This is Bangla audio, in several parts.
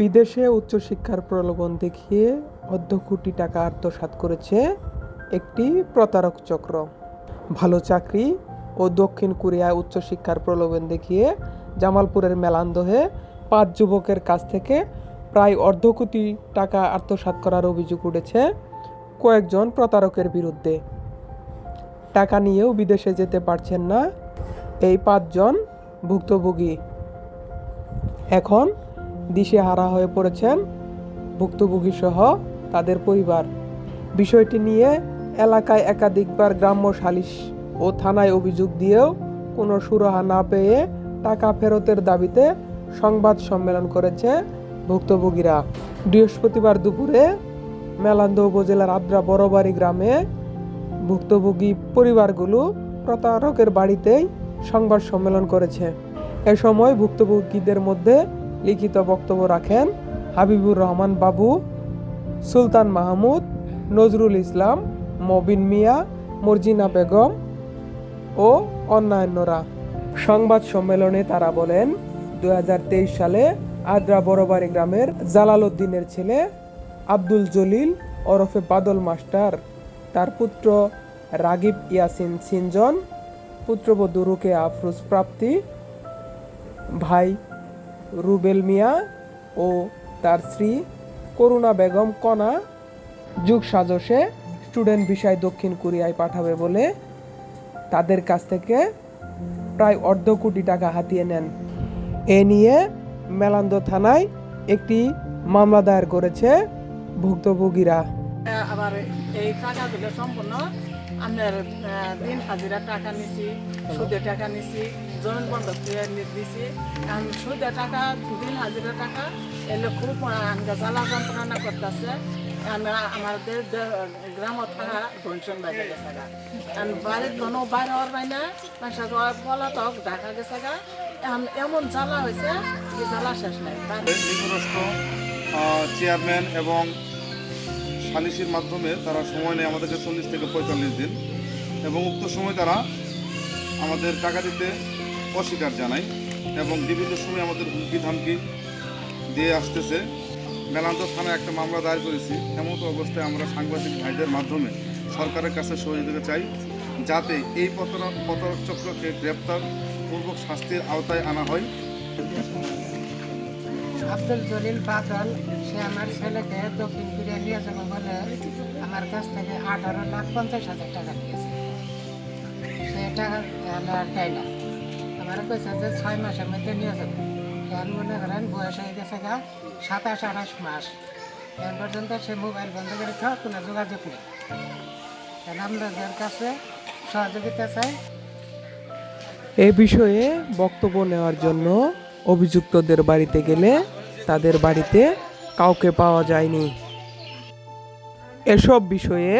বিদেশে উচ্চশিক্ষার প্রলোভন দেখিয়ে অর্ধ কোটি টাকা আত্মসাৎ করেছে একটি প্রতারক চক্র। ভালো চাকরি ও দক্ষিণ কোরিয়ায় উচ্চশিক্ষার প্রলোভন দেখিয়ে জামালপুরের মেলান্দহে পাঁচ যুবকের কাছ থেকে প্রায় অর্ধ কোটি টাকা আত্মসাৎ করার অভিযোগ উঠেছে কয়েকজন প্রতারকের বিরুদ্ধে। টাকা নিয়েও বিদেশে যেতে পারছেন না এই পাঁচজন ভুক্তভোগী। এখন দিশেহারা হয়ে পড়েছেন ভুক্তভোগী সহ তাদের পরিবার। বিষয়টি নিয়ে এলাকায় একাধিকবার গ্রাম্য সালিশ ও থানায় অভিযোগ দিয়েও কোনো সুরাহা না পেয়ে টাকা ফেরতের দাবিতে সংবাদ সম্মেলন করেছে ভুক্তভোগীরা। বৃহস্পতিবার দুপুরে মেলান্দ উপজেলার আদ্রা বড়বাড়ি গ্রামে ভুক্তভোগী পরিবারগুলো প্রতারকের বাড়িতেই সংবাদ সম্মেলন করেছে। এ সময় ভুক্তভোগীদের মধ্যে লিখিত বক্তব্য রাখেন হাবিবুর রহমান বাবু, সুলতান মাহমুদ, নজরুল ইসলাম, মবিন মিয়া, মর্জিনা বেগম ও অন্যান্যরা। সংবাদ সম্মেলনে তারা বলেন দু হাজার তেইশ সালে আদ্রা বড়বাড়ি গ্রামের জালাল উদ্দিনের ছেলে আব্দুল জলিল ওরফে বাদল মাস্টার, তার পুত্র রাগিব ইয়াসিন সিনজন, পুত্রবধূ রুকে আফরোজ প্রাপ্তি, ভাই রুবেল মিয়া ও তার স্ত্রী করুণা বেগম কণা যুগ সাজসে স্টুডেন্ট বিষয় দক্ষিণ কোরিয়ায় পাঠাবে বলে তাদের কাছ থেকে প্রায় অর্ধ কোটি টাকা হাতিয়ে নেন। এ নিয়ে মেলান্দ থানায় একটি মামলা দায়ের করেছে ভুক্তভোগীরা। আবার এই টাকাগুলো সম্পূর্ণ। আহ, দিন হাজিরা টাকা নিছি সুদে টাকা নিছি। জমিন বন্ধক দিছি। এখন সুদে টাকা দিন হাজিরা টাকা, এলে খুব আনগা জ্বালা যন্ত্রণা করতেছে। আমাদের গ্রামত থাকা ধনসন বাজে গেছে গা বাড়ির কোনো বাইরে হওয়ার পাই না মানুষের পলাতক, ঢাকা গেছে গা এখন এমন জ্বালা হয়েছে যে জ্বালা শেষ নাই। বাইরে চেয়ারম্যান এবং সালিসির মাধ্যমে তারা সময় নেয় আমাদেরকে চল্লিশ থেকে পঁয়তাল্লিশ দিন। এবং উক্ত সময় তারা আমাদের টাকা দিতে অস্বীকার জানায় এবং বিভিন্ন সময় আমাদের হুমকি ধামকি দিয়ে আসতেছে। মেলান্ত থানায় একটা মামলা দায়ের করেছি। এমত অবস্থায় আমরা সাংবাদিক ভাইদের মাধ্যমে সরকারের কাছে সহযোগিতা চাই, যাতে এই পতন পতন চক্রকে গ্রেপ্তার পূর্বক শাস্তির আওতায় আনা হয়। আব্দুল জলিল বাদল, সে আমার ছেলেকে দক্ষিণ কোরিয়া নিয়ে যাব বলে আমার কাছ থেকে আঠারো লাখ পঞ্চাশ হাজার টাকা নিয়েছে। সে টাকা দেয় না। আমার কইছে যে ছয় মাসের মধ্যে নিয়ে যাব। এখন মনে করেন বয়স হয়ে গেছে গা সাতাশ, আঠাশ মাস। এখন পর্যন্ত সে মোবাইল বন্ধ করে খাওয়া কোনো যোগাযোগ নেই। এখন আপনাদের কাছে সহযোগিতা চাই। এ বিষয়ে বক্তব্য নেওয়ার জন্য অভিযুক্তদের বাড়িতে গেলে তাদের বাড়িতে কাউকে পাওয়া যায়নি। এসব বিষয়ে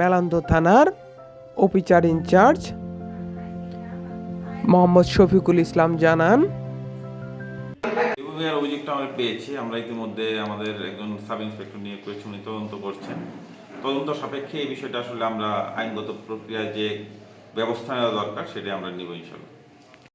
মেলান্দ থানার officer in charge Mohammad Shafiqul Islam জানান। এভাবে অভিযোগটা আমরা পেয়েছি। আমরা ইতিমধ্যে আমাদের একজন সাব ইন্সপেক্টর নিয়োগ করেছি তদন্ত করছেন। তদন্ত সাপেক্ষে এই বিষয়টা আসলে আমরা আইনগত প্রক্রিয়ায় যে ব্যবস্থা নেওয়া দরকার সেটাই আমরা নিব ইনশাল্লাহ